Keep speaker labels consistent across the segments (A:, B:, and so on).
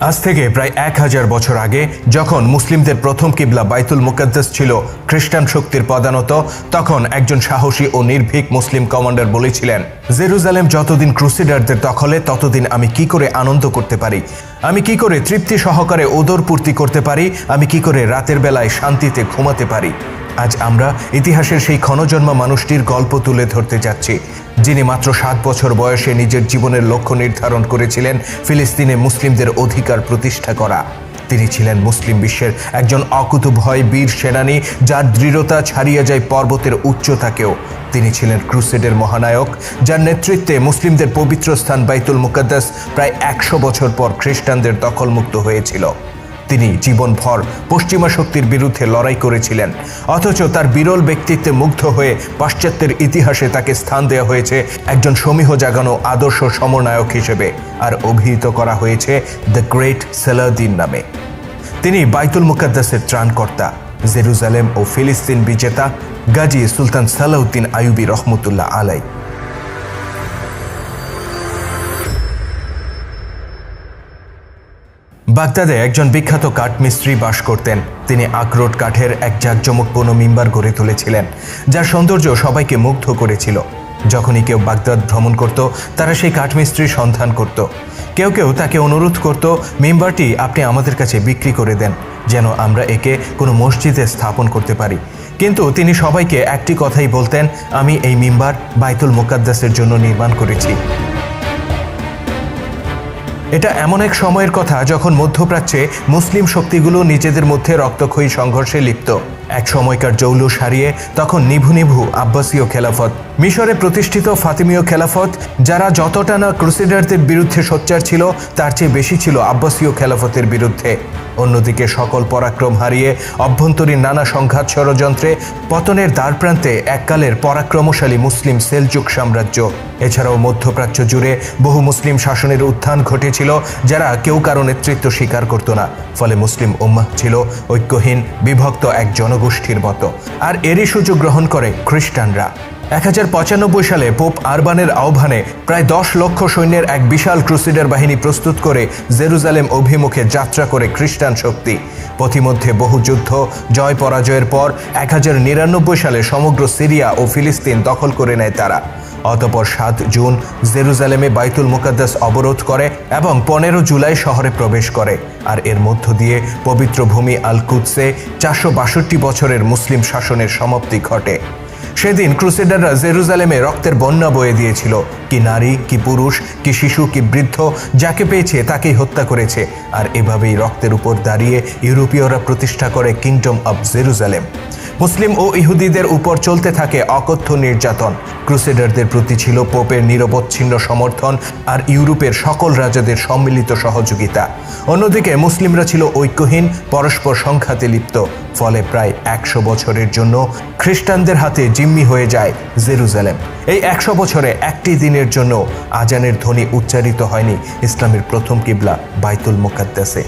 A: আজ থেকে প্রায় এক হাজার বছর আগে, যখন মুসলিমদের প্রথম কিবলা বাইতুল মুকাদ্দাস ছিল খ্রিস্টান শক্তির প্রধানত তখন একজন সাহসী ও নির্ভীক মুসলিম কমান্ডার বলেছিলেন, জেরুজালেম যতদিন ক্রুসিডারদের দখলে, ততদিন আমি কি করে আনন্দ করতে পারি? আমি কি করে তৃপ্তি সহকারে ওদর পূর্তি করতে পারি? আমি কি করে রাতের বেলায় শান্তিতে ঘুমাতে পারি? আজ আমরা ইতিহাসের সেই ক্ষণজন্মা মানুষটির গল্প তুলে ধরতে যাচ্ছি। যিনি মাত্র সাত বছর বয়সে নিজের জীবনের লক্ষ্য নির্ধারণ করেছিলেন ফিলিস্তিনে মুসলিমদের অধিকার প্রতিষ্ঠা করা। তিনি ছিলেন মুসলিম বিশ্বের একজন অকুতুভয় বীর সেনানী, যার দৃঢ়তা ছাড়িয়ে যায় পর্বতের উচ্চতাকেও। তিনি ছিলেন ক্রুসেডের মহানায়ক, যার নেতৃত্বে মুসলিমদের পবিত্র স্থান বাইতুল মুকাদ্দাস প্রায় একশো বছর পর খ্রিস্টানদের দখলমুক্ত হয়েছিল। তিনি জীবনভর পশ্চিমা শক্তির বিরুদ্ধে লড়াই করেছিলেন। অথচ তার বিরল ব্যক্তিত্বে মুগ্ধ হয়ে পাশ্চাত্যের ইতিহাসে তাকে স্থান দেওয়া হয়েছে একজন সমীহ জাগানো আদর্শ সমরনায়ক হিসেবে, আর অভিহিত করা হয়েছে দ্য গ্রেট সেলাউদ্দিন নামে। তিনি বাইতুল মুকাদ্দাসের ত্রাণকর্তা, জেরুজালেম ও ফিলিস্তিন বিজেতা গাজী সুলতান সালাউদ্দিন আইয়ুবী রহমতুল্লাহ আলাই। বাগদাদে একজন বিখ্যাত কাঠমিস্ত্রি বাস করতেন। তিনি আখরোট কাঠের এক জাঁকজমকপূর্ণ মিম্বার গড়ে তুলেছিলেন, যার সৌন্দর্য সবাইকে মুগ্ধ করেছিল। যখনই কেউ বাগদাদ ভ্রমণ করত, তারা সেই কাঠমিস্ত্রির সন্ধান করত। কেউ কেউ তাকে অনুরোধ করত, মেম্বারটি আপনি আমাদের কাছে বিক্রি করে দেন, যেন আমরা একে কোনো মসজিদে স্থাপন করতে পারি। কিন্তু তিনি সবাইকে একটি কথাই বলতেন, আমি এই মিম্বার বাইতুল মোকাদ্দাসের জন্য নির্মাণ করেছি। এটা এমন এক সময়ের কথা যখন মধ্যপ্রাচ্যে মুসলিম শক্তিগুলো নিজেদের মধ্যে রক্তক্ষয়ী সংঘর্ষে লিপ্ত। এক সময়কার জৌলুস হারিয়ে তখন নিভু নিভু আব্বাসীয় খেলাফত। মিশরে প্রতিষ্ঠিত ফাতিমীয় খেলাফত, যারা যতটা না ক্রুসেডারদের বিরুদ্ধে সোচ্চার ছিল, তার চেয়ে বেশি ছিল আব্বাসীয় খেলাফতের বিরুদ্ধে। অন্যদিকে সকল পরাক্রম হারিয়ে অভ্যন্তরীণ নানা সংঘাত ষড়যন্ত্রে পতনের দ্বারপ্রান্তে এককালের পরাক্রমশালী মুসলিম সেলজুক সাম্রাজ্য। এছাড়াও মধ্যপ্রাচ্য জুড়ে বহু মুসলিম শাসনের উত্থান ঘটেছিল, যারা কেউ কারও নেতৃত্ব স্বীকার করত না। ফলে মুসলিম উম্মাহ ছিল ঐক্যহীন, বিভক্ত এক জনগোষ্ঠীর মতো। আর এরই সুযোগ গ্রহণ করে খ্রিস্টানরা। এক হাজার পঁচানব্বই সালে পোপ আরবানের আহ্বানে প্রায় দশ লক্ষ সৈন্যের এক বিশাল ক্রুসিডার বাহিনী প্রস্তুত করে জেরুজালেম অভিমুখে যাত্রা করে খ্রিস্টান শক্তি। পথিমধ্যে বহু যুদ্ধ, জয় পরাজয়ের পর এক হাজার নিরানব্বই সালে সমগ্র সিরিয়া ও ফিলিস্তিন দখল করে নেয় তারা। অতপর সাত জুন জেরুজালেমে বাইতুল মুকাদ্দাস অবরোধ করে এবং পনেরো জুলাই শহরে প্রবেশ করে। আর এর মধ্য দিয়ে পবিত্র ভূমি আল কুদসে চারশো বাষট্টি বছরের মুসলিম শাসনের সমাপ্তি ঘটে। সেদিন ক্রুসেডাররা জেরুজালেমে রক্তের বন্যা বয়ে দিয়েছিল। কি নারী, কি পুরুষ, কি শিশু, কি বৃদ্ধ, যাকে পেয়েছে তাকেই হত্যা করেছে। আর এভাবেই রক্তের উপর দাঁড়িয়ে ইউরোপীয়রা প্রতিষ্ঠা করে কিংডম অব জেরুজালেম মুসলিম ও ইহুদিদের উপর চলতে থাকে অকথ্য নির্যাতন। ক্রুসেডারদের প্রতি ছিল পোপের নিরবচ্ছিন্ন সমর্থন আর ইউরোপের সকল রাজাদের সম্মিলিত সহযোগিতা। অন্যদিকে মুসলিমরা ছিল ঐক্যহীন, পরস্পর সংঘাতে লিপ্ত। ফলে প্রায় একশো বছরের জন্য খ্রিস্টানদের হাতে জিম্মি হয়ে যায় জেরুজালেম। এই একশো বছরে একটি দিনের জন্য আজানের ধ্বনি উচ্চারিত হয়নি ইসলামের প্রথম কিবলা বাইতুল মোকাদ্দাসে।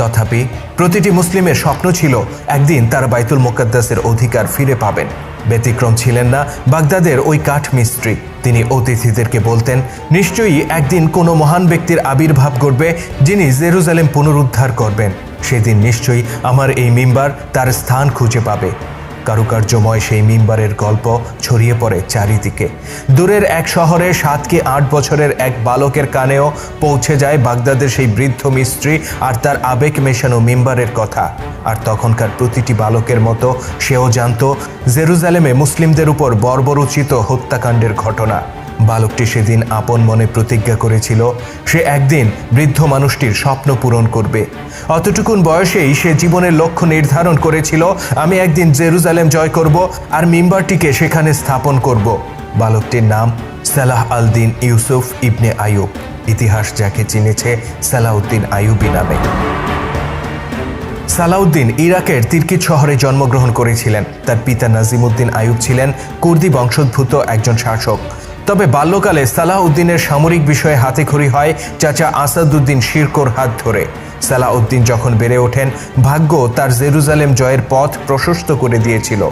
A: তথাপি প্রতিটি মুসলিমের স্বপ্ন ছিল একদিন তারা বাইতুল মোকাদ্দাসের অধিকার ফিরে পাবেন। ব্যতিক্রম ছিলেন না বাগদাদের ওই কাঠ মিস্ত্রি। তিনি অতিথিদেরকে বলতেন, নিশ্চয়ই একদিন কোনো মহান ব্যক্তির আবির্ভাব ঘটবে যিনি জেরুজালেম পুনরুদ্ধার করবেন। সেদিন নিশ্চয়ই আমার এই মিম্বার তার স্থান খুঁজে পাবে। কারুকার্যময় সেই মিম্বারের গল্প ছড়িয়ে পড়ে চারিদিকে। দূরের এক শহরে সাত কি আট বছরের এক বালকের কানেও পৌঁছে যায় বাগদাদের সেই বৃদ্ধ মিস্ত্রি আর তার আবেগ মেশানো মিম্বারের কথা। আর তখনকার প্রতিটি বালকের মতো সেও জানত, জেরুজালেমে মুসলিমদের উপর বর্বরোচিত হত্যাকাণ্ডের ঘটনা। বালকটি সেদিন আপন মনে প্রতিজ্ঞা করেছিল, সে একদিন বৃদ্ধ মানুষটির স্বপ্ন পূরণ করবে। অতটুকুন বয়সেই সে জীবনের লক্ষ্য নির্ধারণ করেছিল, আমি একদিন জেরুজালেম জয় করব আর মিম্বারটিকে সেখানে স্থাপন করব। বালকটির নাম সালাহ আল দিন ইউসুফ ইবনে আয়ুব ইতিহাস যাকে চিনেছে সালাউদ্দিন আয়ুবি নামে। সালাউদ্দিন ইরাকের তিরকিত শহরে জন্মগ্রহণ করেছিলেন। তার পিতা নাজিমুদ্দিন আয়ুব ছিলেন কুর্দি বংশোদ্ভূত একজন শাসক। তবে বাল্যকালে সালাহউদ্দিনের সামরিক বিষয়ে হাতেখড়ি হয় চাচা আসাদুদ্দিন শিরকোর হাত ধরে। সালাহউদ্দিন যখন বেড়ে ওঠেন, ভাগ্য তার জেরুজালেম জয়ের পথ প্রশস্ত করে দিয়েছিল।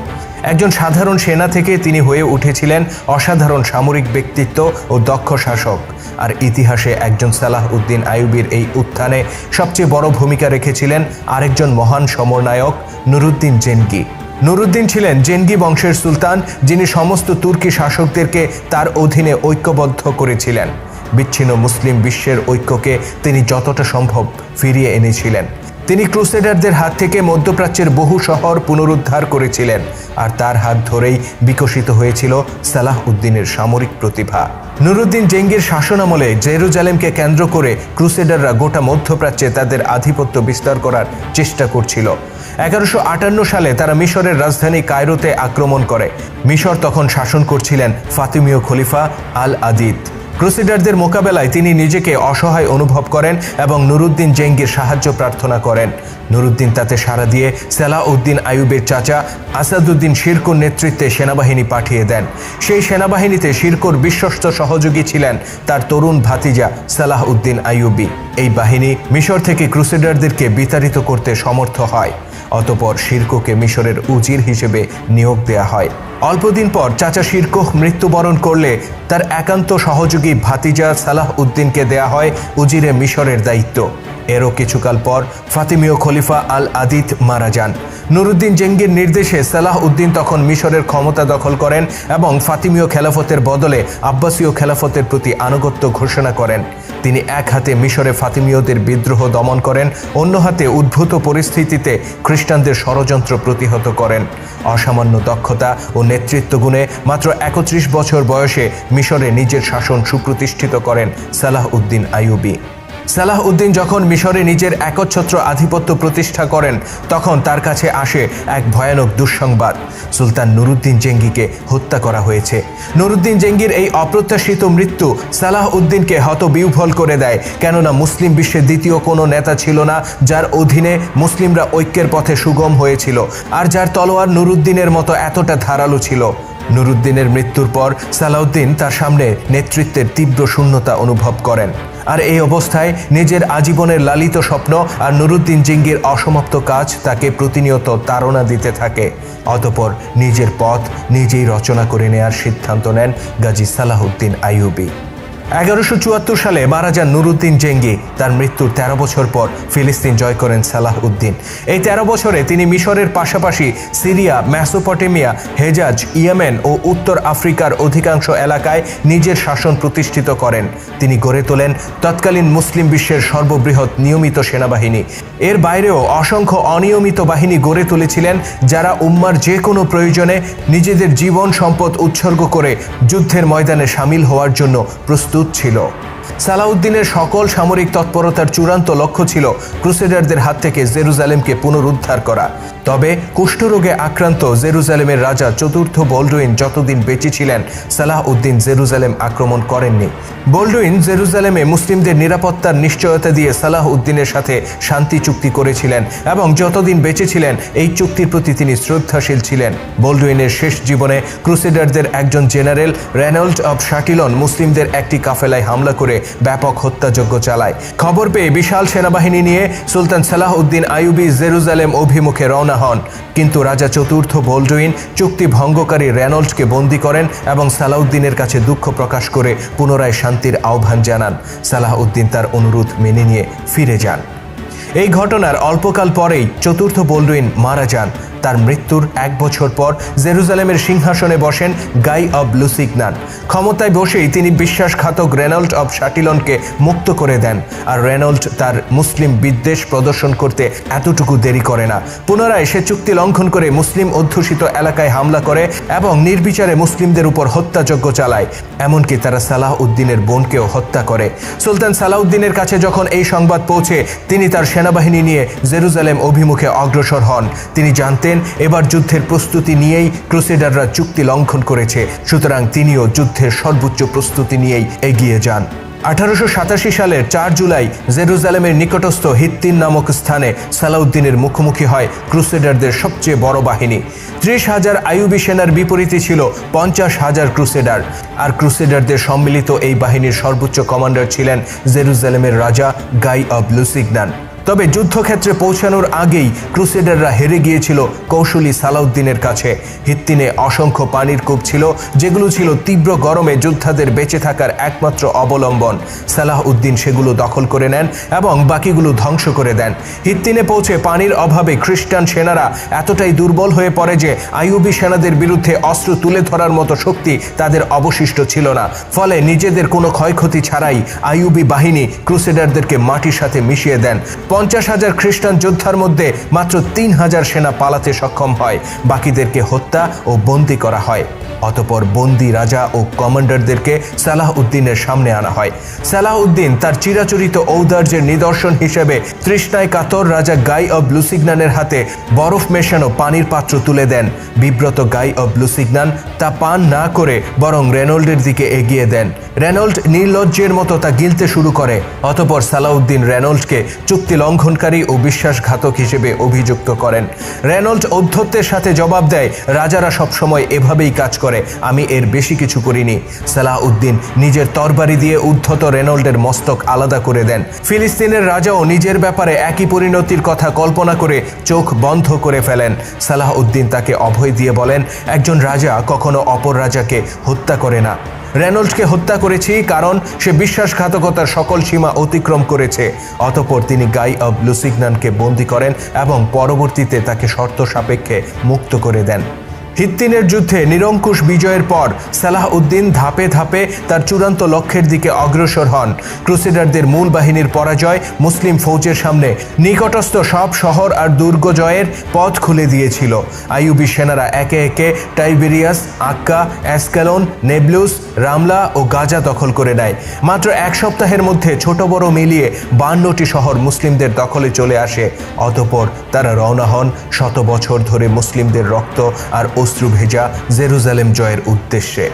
A: একজন সাধারণ সেনা থেকে তিনি হয়ে উঠেছিলেন অসাধারণ সামরিক ব্যক্তিত্ব ও দক্ষ শাসক। আর ইতিহাসে একজন সালাহ উদ্দিন আইয়ুবির এই উত্থানে সবচেয়ে বড় ভূমিকা রেখেছিলেন আরেকজন মহান সমরনায়ক নুরুদ্দিন জেনগি নুরুদ্দিন ছিলেন জেনগি বংশের সুলতান, যিনি সমস্ত তুর্কি শাসকদেরকে তার অধীনে ঐক্যবদ্ধ করেছিলেন। বিচ্ছিন্ন মুসলিম বিশ্বের ঐক্যকে তিনি যতটা সম্ভব ফিরিয়ে এনেছিলেন। তিনি ক্রুসেডারদের হাত থেকে মধ্যপ্রাচ্যের বহু শহর পুনরুদ্ধার করেছিলেন, আর তার হাত ধরেই বিকশিত হয়েছিল সালাহ উদ্দিনের সামরিক প্রতিভা। নুরুদ্দিন জেঙ্গির শাসনামলে জেরুজালেমকে কেন্দ্র করে ক্রুসেডাররা গোটা মধ্যপ্রাচ্যে তাদের আধিপত্য বিস্তার করার চেষ্টা করছিল। এগারোশো আটান্ন সালে তারা মিশরের রাজধানী কায়রোতে আক্রমণ করে। মিশর তখন শাসন করছিলেন ফাতিমীয় খলিফা আল আদিত ক্রুসিডারদের মোকাবেলায় তিনি নিজেকে অসহায় অনুভব করেন এবং নুরুদ্দিন জেঙ্গির সাহায্য প্রার্থনা করেন। নুরুদ্দিন তাতে সাড়া দিয়ে সালাউদ্দিন আইয়ুবের চাচা আসাদুদ্দিন শিরকুর নেতৃত্বে সেনাবাহিনী পাঠিয়ে দেন। সেই সেনাবাহিনীতে শিরকুর বিশ্বস্ত সহযোগী ছিলেন তার তরুণ ভাতিজা সালাহ উদ্দিন আইয়ুবি। এই বাহিনী মিশর থেকে ক্রুসেডারদেরকে বিতাড়িত করতে সমর্থ হয়। অতপর শিরকোকে মিশরের উজির হিসেবে নিয়োগ দেয়া হয়। অল্পদিন পর চাচা শিরকোহ মৃত্যুবরণ করলে তার একান্ত সহযোগী ভাতিজা সালাহ উদ্দিনকে দেয়া হয় উজিরে মিশরের দায়িত্ব। এরও কিছুকাল পর ফাতিমীয় খলিফা আল আদিত মারা যান। নুরুদ্দিন জেঙ্গির নির্দেশে সালাহ উদ্দিন তখন মিশরের ক্ষমতা দখল করেন এবং ফাতিমীয় খেলাফতের বদলে আব্বাসীয় খেলাফতের প্রতি আনুগত্য ঘোষণা করেন। তিনি এক হাতে মিশরে ফাতিমীয়দের বিদ্রোহ দমন করেন, অন্য হাতে উদ্ভূত পরিস্থিতিতে খ্রিস্টানদের ষড়যন্ত্র প্রতিহত করেন। অসামান্য দক্ষতা ও নেতৃত্ব গুণে মাত্র একত্রিশ বছর বয়সে মিশরে নিজের শাসন সুপ্রতিষ্ঠিত করেন সালাহ উদ্দিন আইয়ুবি। সালাহ উদ্দিন যখন মিশরে নিজের একচ্ছত্র আধিপত্য প্রতিষ্ঠা করেন, তখন তার কাছে আসে এক ভয়ানক দুঃসংবাদ। সুলতান নুরুদ্দিন জেঙ্গিকে হত্যা করা হয়েছে। নুরুদ্দিন জেঙ্গির এই অপ্রত্যাশিত মৃত্যু সালাহ উদ্দিনকে হতবিহ্বল করে দেয়, কেননা মুসলিম বিশ্বের দ্বিতীয় কোনো নেতা ছিল না যার অধীনে মুসলিমরা ঐক্যের পথে সুগম হয়েছিল, আর যার তলোয়ার নুরুদ্দিনের মতো এতটা ধারালো ছিল। নুরুদ্দিনের মৃত্যুর পর সালাউদ্দিন তার সামনে নেতৃত্বের তীব্র শূন্যতা অনুভব করেন। আর এই অবস্থায় নিজের আজীবনের লালিত স্বপ্ন আর নুরুদ্দিন জিঙ্গির অসমাপ্ত কাজ তাকে প্রতিনিয়ত তাড়না দিতে থাকে। অতপর নিজের পথ নিজেই রচনা করে নেয়ার সিদ্ধান্ত নেন গাজী সালাহুদ্দিন আইয়ুবি। এগারোশো সালে মারা যান নুরুদ্দিন জেঙ্গি তার মৃত্যুর তেরো বছর পর ফিলিস্তিন জয় করেন সালাহ উদ্দিন। এই তেরো বছরে তিনি মিশরের পাশাপাশি সিরিয়া ম্যাসোপটেমিয়া হেজাজ, ইয়েমেন ও উত্তর আফ্রিকার অধিকাংশ এলাকায় নিজের শাসন প্রতিষ্ঠিত করেন। তিনি গড়ে তোলেন তৎকালীন মুসলিম বিশ্বের সর্ববৃহৎ নিয়মিত সেনাবাহিনী। এর বাইরেও অসংখ্য অনিয়মিত বাহিনী গড়ে তুলেছিলেন যারা উম্মার যে কোনো প্রয়োজনে নিজেদের জীবন সম্পদ উৎসর্গ করে যুদ্ধের ময়দানে সামিল হওয়ার জন্য প্রস্তুত ছিল। সালাউদ্দিনের সকল সামরিক তৎপরতার চূড়ান্ত লক্ষ্য ছিল ক্রুসেডারদের হাত থেকে জেরুজালেমকে পুনরুদ্ধার করা। তবে কুষ্ঠরোগে আক্রান্ত জেরুজালেমের রাজা চতুর্থ বোল্ডুইন যতদিন বেঁচে ছিলেন সালাহ উদ্দিন জেরুজালেম আক্রমণ করেননি। বোল্ডুইন জেরুজালেমে মুসলিমদের নিরাপত্তার নিশ্চয়তা দিয়ে সালাহ উদ্দিনের সাথে শান্তি চুক্তি করেছিলেন এবং যতদিন বেঁচে ছিলেন, এই চুক্তির প্রতি তিনি শ্রদ্ধাশীল ছিলেন। বোল্ডুইনের শেষ জীবনে ক্রুসেডারদের একজন জেনারেল রেনল্ড অব শাটিলন মুসলিমদের একটি কাফেলায় হামলা করে ব্যাপক হত্যাযজ্ঞ চালায়। খবর পেয়ে বিশাল সেনাবাহিনী নিয়ে Sultan Salah Uddin Ayyubi Jerusalem অভিমুখে রওনা হন। কিন্তু রাজা চতুর্থ বোল্ডুইন চুক্তি ভঙ্গকারী রেনল্ডকে বন্দি করেন এবং সালাউদ্দিনের কাছে দুঃখ প্রকাশ করে পুনরায় শান্তির আহ্বান জানান। সালাহ উদ্দিন তার অনুরোধ মেনে নিয়ে ফিরে যান। এই ঘটনার অল্পকাল পরেই চতুর্থ বোল্ডুইন মারা যান। তার মৃত্যুর এক বছর পর জেরুজালেমের সিংহাসনে বসেন গাই অব লুসিগনান। ক্ষমতায় বসেই তিনি বিশ্বাসঘাতক রেনল্ড অব শাটিলনকে মুক্ত করে দেন। আর রেনল্ড তার মুসলিম বিদ্বেষ প্রদর্শন করতে এতটুকু দেরি করে না। পুনরায় সে চুক্তি লঙ্ঘন করে মুসলিম অধ্যুষিত এলাকায় হামলা করে এবং নির্বিচারে মুসলিমদের উপর হত্যাযজ্ঞ চালায়। এমনকি তারা সালাহ উদ্দিনের বোনকেও হত্যা করে। সুলতান সালাউদ্দিনের কাছে যখন এই সংবাদ পৌঁছে, তিনি তার সেনাবাহিনী নিয়ে জেরুজালেম অভিমুখে অগ্রসর হন। তিনি জানতেন এবার যুদ্ধের প্রস্তুতি নিয়েই ক্রুসেডাররা চুক্তি লঙ্ঘন করেছে। সুতরাং তিনিও যুদ্ধের সর্বোচ্চ প্রস্তুতি নিয়েই এগিয়ে যান। আঠারোশো সাতাশি সালের চার জুলাই জেরুজালেমের নিকটস্থ হিত্তিন নামক স্থানে সালাউদ্দিনের মুখোমুখি হয় ক্রুসেডারদের সবচেয়ে বড় বাহিনী। ত্রিশ হাজার আইয়ুবি সেনার বিপরীতে ছিল পঞ্চাশ হাজার ক্রুসেডার। আর ক্রুসেডারদের সম্মিলিত এই বাহিনীর সর্বোচ্চ কমান্ডার ছিলেন জেরুজালেমের রাজা গাই অব লুসিগনান। তবে যুদ্ধক্ষেত্রে পৌঁছানোর আগেই ক্রুসেডাররা হেরে গিয়েছিল কৌশলী সালাউদ্দিনের কাছে। হিত্তিনে অসংখ্য পানির কূপ ছিল, যেগুলো ছিল তীব্র গরমে যোদ্ধাদের বেঁচে থাকার একমাত্র অবলম্বন। সালাহ উদ্দিন সেগুলো দখল করে নেন এবং বাকিগুলো ধ্বংস করে দেন। হিত্তিনে পৌঁছে পানির অভাবে খ্রিস্টান সেনারা এতটাই দুর্বল হয়ে পড়ে যে আইউবি সেনাদের বিরুদ্ধে অস্ত্র তুলে ধরার মতো শক্তি তাদের অবশিষ্ট ছিল না। ফলে নিজেদের কোনো ক্ষয়ক্ষতি ছাড়াই আইউবি বাহিনী ক্রুসেডারদেরকে মাটির সাথে মিশিয়ে দেন। পঞ্চাশ হাজার খ্রিস্টান যোদ্ধার মধ্যে মাত্র তিন হাজার সেনা পালাতে সক্ষম হয়। বাকিদেরকে হত্যা ও বন্দি করা হয়। অতপর বন্দি রাজা ও কমান্ডারদেরকে সালাহ উদ্দিনের সামনে আনা হয়। সালাহ উদ্দিন তার চিরাচরিত ঔদার্যের নিদর্শন হিসেবে তৃষ্ণায় কাতর রাজা গাই অব লুসিগনানের হাতে বরফ মেশানো পানির পাত্র তুলে দেন। বিব্রত গাই অব লুসিগনান তা পান না করে বরং রেনল্ডের দিকে এগিয়ে দেন। রেনল্ড নির্লজ্জের মতো তা গিলতে শুরু করে। অতপর সালাউদ্দিন রেনল্ডকে চুক্তি লঙ্ঘনকারী ও বিশ্বাসঘাতক হিসেবে অভিযুক্ত করেন। রেনল্ড ঔদ্ধত্যের সাথে জবাব দেয়, রাজারা সবসময় এভাবেই কাজ করে, আমি এর বেশি কিছু করিনি। সালাহ উদ্দিন নিজের তরবারি দিয়ে উদ্ধত রেনল্ডের মস্তক আলাদা করে দেন। ফিলিস্তিনের রাজাও নিজের ব্যাপারে একই পরিণতির কথা কল্পনা করে চোখ বন্ধ করে ফেলেন। সালাহ উদ্দিন তাকে অভয় দিয়ে বলেন, একজন রাজা কখনো অপর রাজাকে হত্যা করে না। রেনল্ডকে হত্যা করেছি কারণ সে বিশ্বাসঘাতকতার সকল সীমা অতিক্রম করেছে। অতপর তিনি গাই অব লুসিগনানকে বন্দি করেন এবং পরবর্তীতে তাকে শর্ত সাপেক্ষে মুক্ত করে দেন। হিত্তিনের যুদ্ধে নিরঙ্কুশ বিজয়ের পর সালাহ উদ্দিন ধাপে ধাপে তার চূড়ান্ত লক্ষ্যের দিকে অগ্রসর হন। ক্রুসেডারদের মূল বাহিনীর পরাজয় মুসলিম ফৌজের সামনে নিকটস্থ সব শহর আর দুর্গ জয়ের পথ খুলে দিয়েছিল। আইয়ুবি সেনারা একে একে Tiberias, Akka Ascalon Nablus, Ramla ও গাজা দখল করে নেয়। মাত্র এক সপ্তাহের মধ্যে ছোট বড় মিলিয়ে বান্নটি শহর মুসলিমদের দখলে চলে আসে। অতপর তারা রওনা হন শত বছর ধরে মুসলিমদের রক্ত আর অশ্রু ভেজা জেরুজালেম জয়ের উদ্দেশ্যে।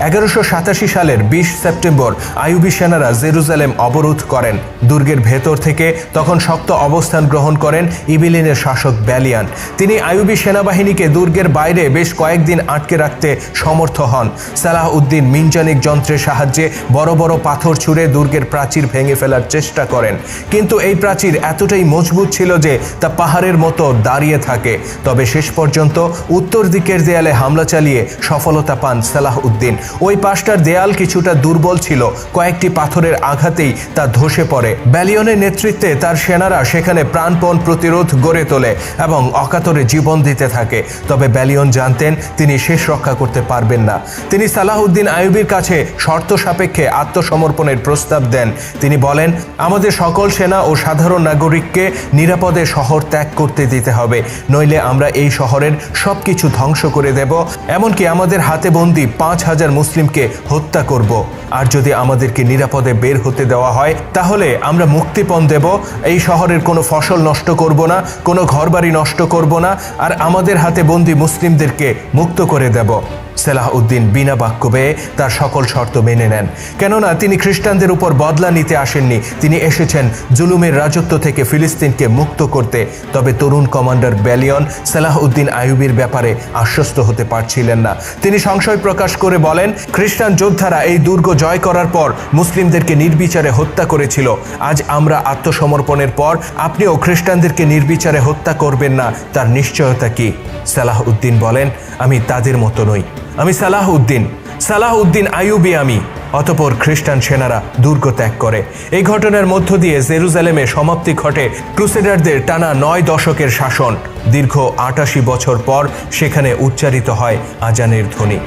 A: এগারোশো সাতাশি সালের বিশ সেপ্টেম্বর আইয়ুবি সেনারা জেরুজালেম অবরোধ করেন। দুর্গের ভেতর থেকে তখন শক্ত অবস্থান গ্রহণ করেন ইবিলিনের শাসক ব্যালিয়ান। তিনি আইয়ুবি সেনাবাহিনীকে দুর্গের বাইরে বেশ কয়েকদিন আটকে রাখতে সমর্থ হন। সালাহ উদ্দিন মিনজানিক যন্ত্রের সাহায্যে বড় বড় পাথর ছুঁড়ে দুর্গের প্রাচীর ভেঙে ফেলার চেষ্টা করেন। কিন্তু এই প্রাচীর এতটাই মজবুত ছিল যে তা পাহাড়ের মতো দাঁড়িয়ে থাকে। তবে শেষ পর্যন্ত উত্তর দিকের দেয়ালে হামলা চালিয়ে সফলতা পান সালাহ উদ্দিন ওই পাশটার দেয়াল কিছুটা দুর্বল ছিল। কয়েকটি পাথরের আঘাতেই তা ধসে পড়ে। ব্যালিয়নের নেতৃত্বে তার সেনারা সেখানে প্রাণপণ প্রতিরোধ গড়ে তোলে এবং অকাতরে জীবন দিতে থাকে। তবে ব্যালিয়ন জানতেন তিনি শেষ রক্ষা করতে পারবেন না। তিনি সালাহউদ্দিন আইয়ুবির কাছে শর্ত সাপেক্ষে আত্মসমর্পণের প্রস্তাব দেন। তিনি বলেন, আমাদের সকল সেনা ও সাধারণ নাগরিককে নিরাপদে শহর ত্যাগ করতে দিতে হবে। নইলে আমরা এই শহরের সব কিছু ধ্বংস করে দেব। এমনকি আমাদের হাতে বন্দি পাঁচ হাজার মুসলিমকে হত্যা করব। আর যদি আমাদেরকে নিরাপদে বের হতে দেওয়া হয়, তাহলে আমরা মুক্তিপণ দেব। এই শহরের কোনো ফসল নষ্ট করব না, কোনো ঘরবাড়ি নষ্ট করব না, আর আমাদের হাতে বন্দি মুসলিমদেরকে মুক্ত করে দেব। সেলাহ উদ্দিন বিনা বাক্য বেয়ে তার সকল শর্ত মেনে নেন। কেননা তিনি খ্রিস্টানদের উপর বদলা নিতে আসেননি। তিনি এসেছেন জুলুমের রাজত্ব থেকে ফিলিস্তিনকে মুক্ত করতে। তবে তরুণ কমান্ডার ব্যালিয়ন সালাহ উদ্দিন আয়ুবির ব্যাপারে আশ্বস্ত হতে পারছিলেন না। তিনি সংশয় প্রকাশ করে বলেন, খ্রিস্টান যোদ্ধারা এই দুর্গ জয় করার পর মুসলিমদেরকে নির্বিচারে হত্যা করেছিল। আজ আমরা আত্মসমর্পণের পর আপনিও খ্রিস্টানদেরকে নির্বিচারে হত্যা করবেন না। তার নিশ্চয়তা কি? সালাহ উদ্দিন বলেন, আমি তাদের মতো নই। আমি Salah Uddin Salah Uddin Ayyubi আমি। অতপর খ্রিস্টান সেনারা দুর্গ ত্যাগ করে। এই ঘটনার মধ্য দিয়ে জেরুজালেমে সমাপ্তি ঘটে ক্রুসেডারদের টানা নয় দশকের শাসন। দীর্ঘ আটাশি বছর পর সেখানে উচ্চারিত হয় আজানের ধ্বনি।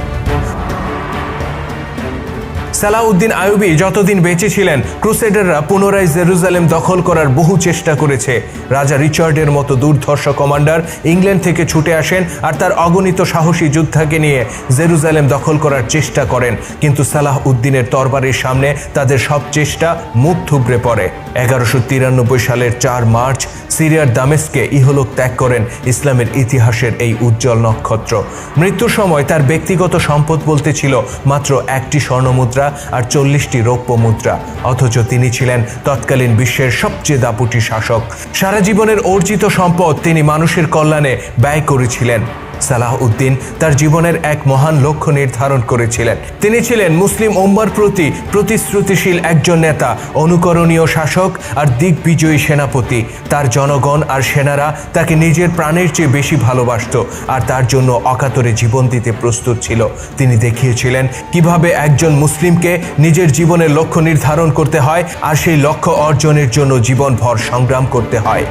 A: সালাউদ্দিন আয়ুবি যতদিন বেঁচে ছিলেন, ক্রুসেডাররা পুনরায় জেরুজালেম দখল করার বহু চেষ্টা করেছে। রাজা রিচার্ডের মতো দুর্ধর্ষ কমান্ডার ইংল্যান্ড থেকে ছুটে আসেন আর তার অগণিত সাহসী যোদ্ধাকে নিয়ে জেরুজালেম দখল করার চেষ্টা করেন। কিন্তু সালাহ উদ্দিনের তরবারির সামনে তাদের সব চেষ্টা মুখ থুবড়ে পড়ে। এগারোশো তিরানব্বই সালের চার মার্চ সিরিয়ার দামেস্কে ইহলোক ত্যাগ করেন ইসলামের ইতিহাসের এই উজ্জ্বল নক্ষত্র। মৃত্যুর সময় তার ব্যক্তিগত সম্পদ বলতে ছিল মাত্র একটি স্বর্ণমুদ্রা আর চল্লিশটি রৌপ্য মুদ্রা। অথচ তিনি ছিলেন তৎকালীন বিশ্বের সবচেয়ে দাপুটি শাসক। সারা জীবনের অর্জিত সম্পদ তিনি মানুষের কল্যাণে ব্যয় করেছিলেন। সালাহ উদ্দিন তার জীবনের এক মহান লক্ষ্য নির্ধারণ করেছিলেন। তিনি ছিলেন মুসলিম ওম্মার প্রতি প্রতিশ্রুতিশীল একজন নেতা, অনুকরণীয় শাসক আর দিগ্বিজয়ী সেনাপতি। তার জনগণ আর সেনারা তাকে নিজের প্রাণের চেয়ে বেশি ভালোবাসত আর তার জন্য অকাতরে জীবন দিতে প্রস্তুত ছিল। তিনি দেখিয়েছিলেন কীভাবে একজন মুসলিমকে নিজের জীবনের লক্ষ্য নির্ধারণ করতে হয় আর সেই লক্ষ্য অর্জনের জন্য জীবনভর সংগ্রাম করতে হয়।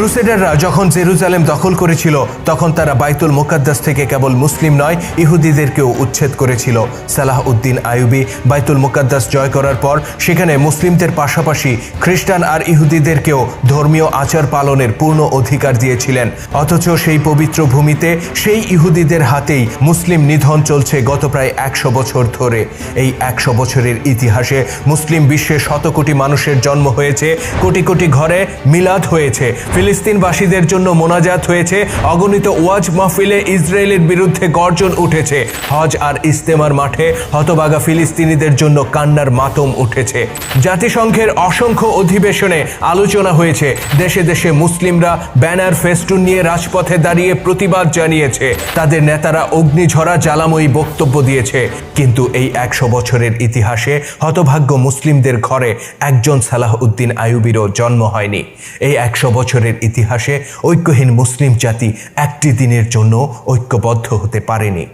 A: ক্রুসেডাররা যখন জেরুজালেম দখল করেছিল, তখন তারা বাইতুল মোকাদ্দাস থেকে কেবল মুসলিম নয়, ইহুদিদেরকেও উচ্ছেদ করেছিল। সালাহ উদ্দিন আইয়ুবি বাইতুল মোকাদ্দাস জয় করার পর সেখানে মুসলিমদের পাশাপাশি খ্রিস্টান আর ইহুদিদেরকেও ধর্মীয় আচার পালনের পূর্ণ অধিকার দিয়েছিলেন। অথচ সেই পবিত্র ভূমিতে সেই ইহুদিদের হাতেই মুসলিম নিধন চলছে গত প্রায় একশো বছর ধরে। এই একশো বছরের ইতিহাসে মুসলিম বিশ্বে শত কোটি মানুষের জন্ম হয়েছে, কোটি কোটি ঘরে মিলাদ হয়েছে। ফিলিস্তিনবাসীদের জন্য মোনাজাত হয়েছে। অগণিত ওয়াজ মাহফিলে ইসরায়েলের বিরুদ্ধে গর্জন উঠেছে। হজ আর ইস্তেমার মাঠে হতবাগা ফিলিস্তিনিদের জন্য কান্নার মাতম উঠেছে। জাতিসংঘের অসংখ্য অধিবেশনে আলোচনা হয়েছে। দেশে দেশে মুসলিমরা ব্যানার ফেস্টুন নিয়ে রাজপথে দাঁড়িয়ে প্রতিবাদ জানিয়েছে। তাদের নেতারা অগ্নিঝরা জ্বালাময়ী বক্তব্য দিয়েছে। কিন্তু এই একশো বছরের ইতিহাসে হতভাগ্য মুসলিমদের ঘরে একজন সালাহ উদ্দিন আয়ুবিরও জন্ম হয়নি। এই একশো বছরের ইতিহাসে ঐক্যহীন মুসলিম জাতি একটি দিনের জন্য ঐক্যবদ্ধ হতে পারেনি।